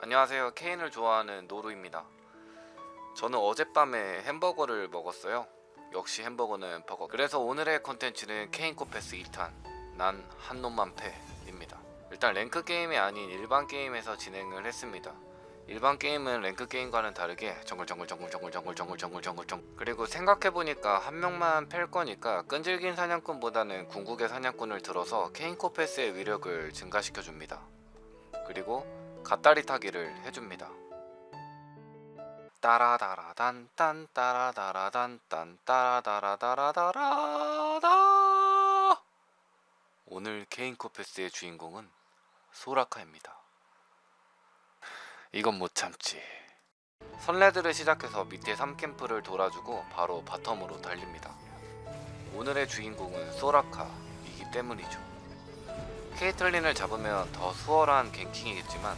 안녕하세요. 케인을 좋아하는 노루입니다. 저는 어젯밤에 햄버거를 먹었어요. 역시 햄버거는 버거. 그래서 오늘의 컨텐츠는 케인 코패스 2탄 난 한 놈만 패 입니다. 일단 랭크 게임이 아닌 일반 게임에서 진행을 했습니다. 일반 게임은 랭크 게임과는 다르게 정글 정글 정글 정글 정글 정글 정글 정글 정글 그리고 생각해보니까 한 명만 팰 거니까 끈질긴 사냥꾼보다는 궁극의 사냥꾼을 들어서 케인 코패스의 위력을 증가시켜줍니다. 그리고 갓다리 타기를 해줍니다. 따라다라단 딴 따라다라단 딴 따라다라다라다라다 오늘 케인 코페스의 주인공은 소라카입니다. 이건 못 참지. 선레드를 시작해서 밑에 3캠프를 돌아주고 바로 바텀으로 달립니다. 오늘의 주인공은 소라카이기 때문이죠. 케이틀린을 잡으면 더 수월한 갱킹이겠지만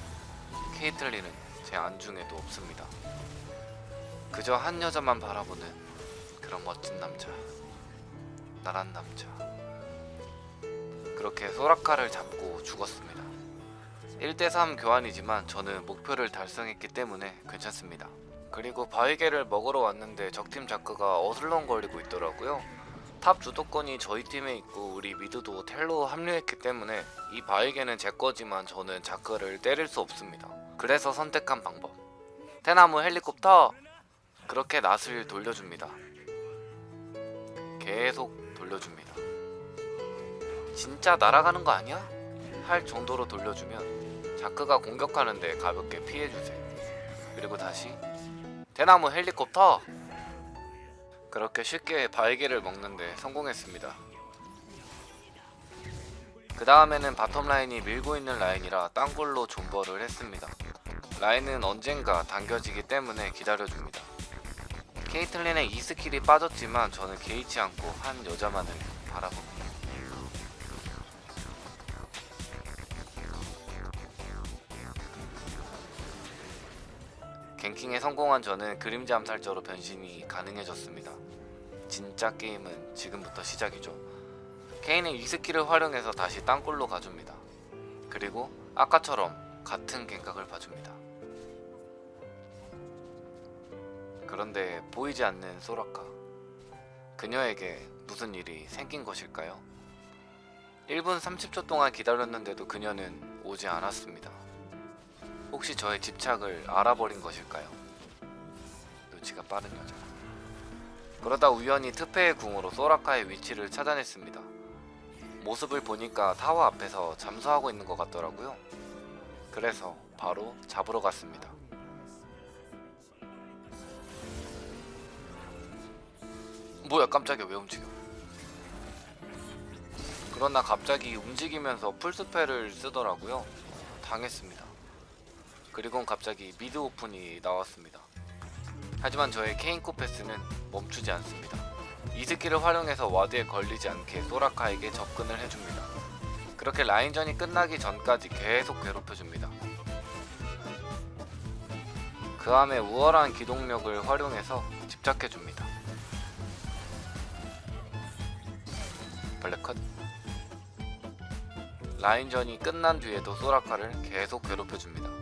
케이틀린은 제 안중에도 없습니다. 그저 한 여자만 바라보는 그런 멋진 남자. 나란 남자. 그렇게 소라카를 잡고 죽었습니다. 1대3 교환이지만 저는 목표를 달성했기 때문에 괜찮습니다. 그리고 바위개를 먹으러 왔는데 적팀 자크가 어슬렁거리고 있더라고요. 탑 주도권이 저희 팀에 있고 우리 미드도 텔로 합류했기 때문에 이 바위개는 제 거지만 저는 자크를 때릴 수 없습니다. 그래서 선택한 방법. 대나무 헬리콥터 그렇게 낫을 돌려줍니다. 계속 돌려줍니다. 진짜 날아가는 거 아니야? 할 정도로 돌려주면 자크가 공격하는데 가볍게 피해주세요. 그리고 다시 대나무 헬리콥터 그렇게 쉽게 바위개를 먹는데 성공했습니다. 그 다음에는 바텀 라인이 밀고 있는 라인이라 땅굴로 존버를 했습니다. 라인은 언젠가 당겨지기 때문에 기다려줍니다. 케이틀린의 이 스킬이 빠졌지만 저는 개의치 않고 한 여자만을 바라봅니다. 갱킹에 성공한 저는 그림자 암살자로 변신이 가능해졌습니다. 진짜 게임은 지금부터 시작이죠. 케인은 이 스킬을 활용해서 다시 땅굴로 가줍니다. 그리고 아까처럼 같은 갱각을 봐줍니다. 그런데 보이지 않는 소라카. 그녀에게 무슨 일이 생긴 것일까요? 1분 30초 동안 기다렸는데도 그녀는 오지 않았습니다. 혹시 저의 집착을 알아버린 것일까요? 눈치가 빠른 여자. 그러다 우연히 트페의 궁으로 소라카의 위치를 찾아냈습니다. 모습을 보니까 타워 앞에서 잠수하고 있는 것 같더라고요. 그래서 바로 잡으러 갔습니다. 뭐야 깜짝이야 왜 움직여? 그러나 갑자기 움직이면서 풀스펠을 쓰더라고요. 당했습니다. 그리고 갑자기 미드 오픈이 나왔습니다. 하지만 저의 케인 코페스는 멈추지 않습니다. 이 스킬을 활용해서 와드에 걸리지 않게 소라카에게 접근을 해줍니다. 그렇게 라인전이 끝나기 전까지 계속 괴롭혀줍니다. 그 함에 우월한 기동력을 활용해서 집착해줍니다. 블랙컷 라인전이 끝난 뒤에도 소라카를 계속 괴롭혀줍니다.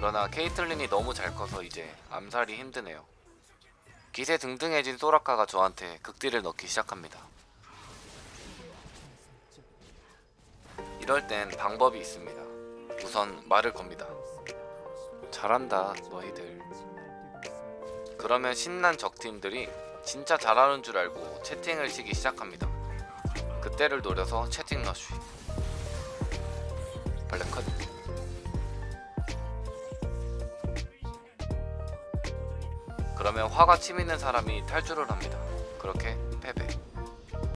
그러나 케이틀린이 너무 잘 커서 이제 암살이 힘드네요. 기세 등등해진 소라카가 저한테 극딜을 넣기 시작합니다. 이럴 땐 방법이 있습니다. 우선 말을 겁니다. 잘한다, 너희들. 그러면 신난 적팀들이 진짜 잘하는 줄 알고 채팅을 치기 시작합니다. 그때를 노려서 채팅 러쉬. 블랙컷. 그러면 화가 치미는 사람이 탈주를 합니다. 그렇게 패배.